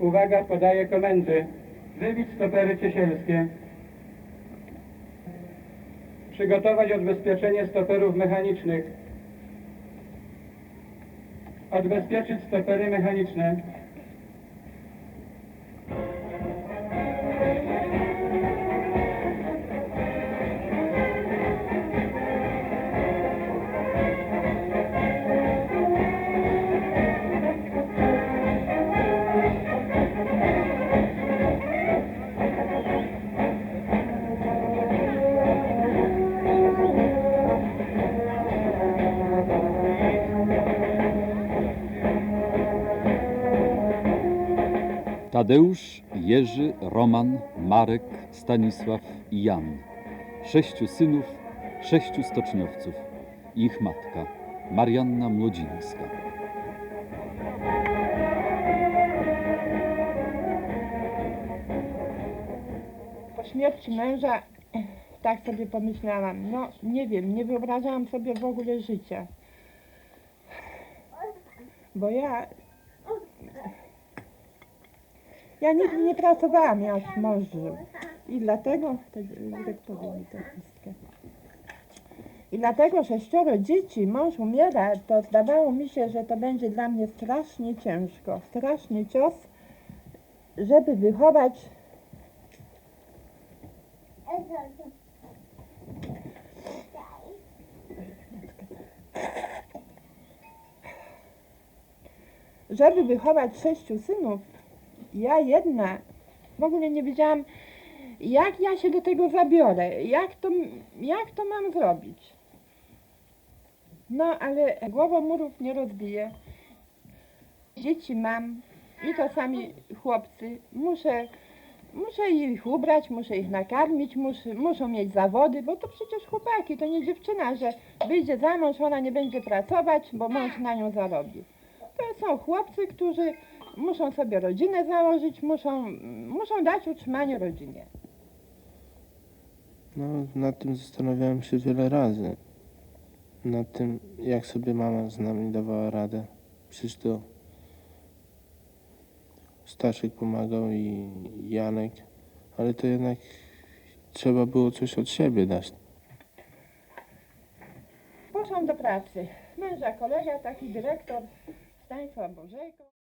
Uwaga, podaję komendy. Wybić stopery ciesielskie. Przygotować odbezpieczenie stoperów mechanicznych. Odbezpieczyć stopery mechaniczne. Tadeusz, Jerzy, Roman, Marek, Stanisław i Jan. Sześciu synów, sześciu stoczniowców. Ich matka, Marianna Młodzińska. Po śmierci męża tak sobie pomyślałam, no nie wiem, nie wyobrażałam sobie w ogóle życia. Bo ja, ja nigdy nie pracowałam jak mąż żył. I dlatego, tę chustkę. I dlatego sześcioro dzieci, mąż umiera, to zdawało mi się, że to będzie dla mnie strasznie ciężko, straszny cios, żeby wychować żeby wychować sześciu synów, ja jedna w ogóle nie wiedziałam, jak ja się do tego zabiorę, jak to, jak to mam zrobić. No, ale głową murów nie rozbiję. Dzieci mam i to sami chłopcy. Muszę, muszę ich ubrać, muszę ich nakarmić, muszę, muszą mieć zawody, bo to przecież chłopaki, to nie dziewczyna, że wyjdzie za mąż, ona nie będzie pracować, bo mąż na nią zarobi. To są chłopcy, którzy muszą sobie rodzinę założyć, muszą, muszą dać utrzymanie rodzinie. No, nad tym zastanawiałem się wiele razy. Nad tym, jak sobie mama z nami dawała radę. Przecież to Staszek pomagał i Janek, ale to jednak trzeba było coś od siebie dać. Poszłam do pracy. Męża kolega, taki dyrektor Stanisław Bożejko.